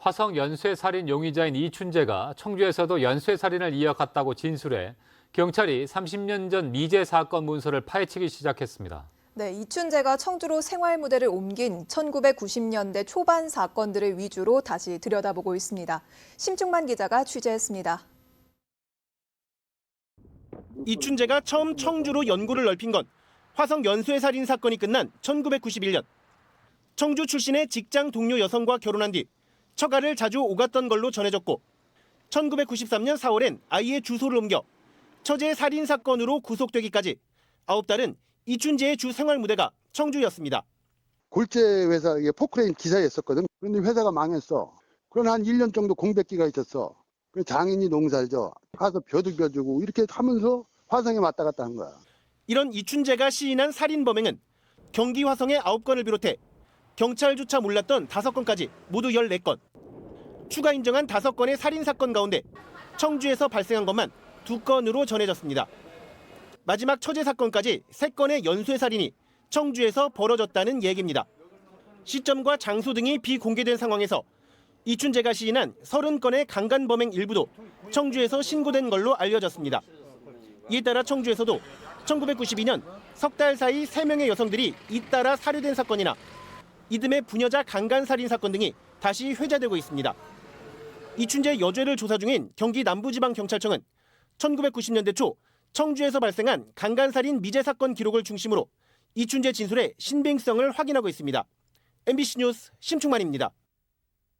화성 연쇄살인 용의자인 이춘재가 청주에서도 연쇄살인을 이어갔다고 진술해 경찰이 30년 전 미제 사건 문서를 파헤치기 시작했습니다. 네, 이춘재가 청주로 생활 무대를 옮긴 1990년대 초반 사건들을 위주로 다시 들여다보고 있습니다. 심중만 기자가 취재했습니다. 이춘재가 처음 청주로 연고를 넓힌 건 화성 연쇄 살인 사건이 끝난 1991년. 청주 출신의 직장 동료 여성과 결혼한 뒤 처가를 자주 오갔던 걸로 전해졌고 1993년 4월엔 아이의 주소를 옮겨 처제 살인 사건으로 구속되기까지 아홉 달은 이춘재의 주 생활 무대가 청주였습니다. 골재 회사 이게 포크레인 기사였었거든. 그런데 회사가 망했어. 그런 한 1년 정도 공백기가 있었어. 그 장인이 농사죠. 가서 벼도 벼주고 이렇게 하면서 화성에 왔다 갔다 한 거야. 이런 이춘재가 시인한 살인 범행은 경기 화성의 9건을 비롯해 경찰조차 몰랐던 5건까지 모두 14건. 추가 인정한 5건의 살인 사건 가운데 청주에서 발생한 것만 2건으로 전해졌습니다. 마지막 처제 사건까지 3건의 연쇄 살인이 청주에서 벌어졌다는 얘기입니다. 시점과 장소 등이 비공개된 상황에서 이춘재가 시인한 30건의 강간 범행 일부도 청주에서 신고된 걸로 알려졌습니다. 이에 따라 청주에서도 1992년 석 달 사이 3명의 여성들이 잇따라 살해된 사건이나 이듬해 부녀자 강간 살인 사건 등이 다시 회자되고 있습니다. 이춘재 여죄를 조사 중인 경기 남부지방경찰청은 1990년대 초 청주에서 발생한 강간살인 미제 사건 기록을 중심으로 이춘재 진술의 신빙성을 확인하고 있습니다. MBC 뉴스 심충만입니다.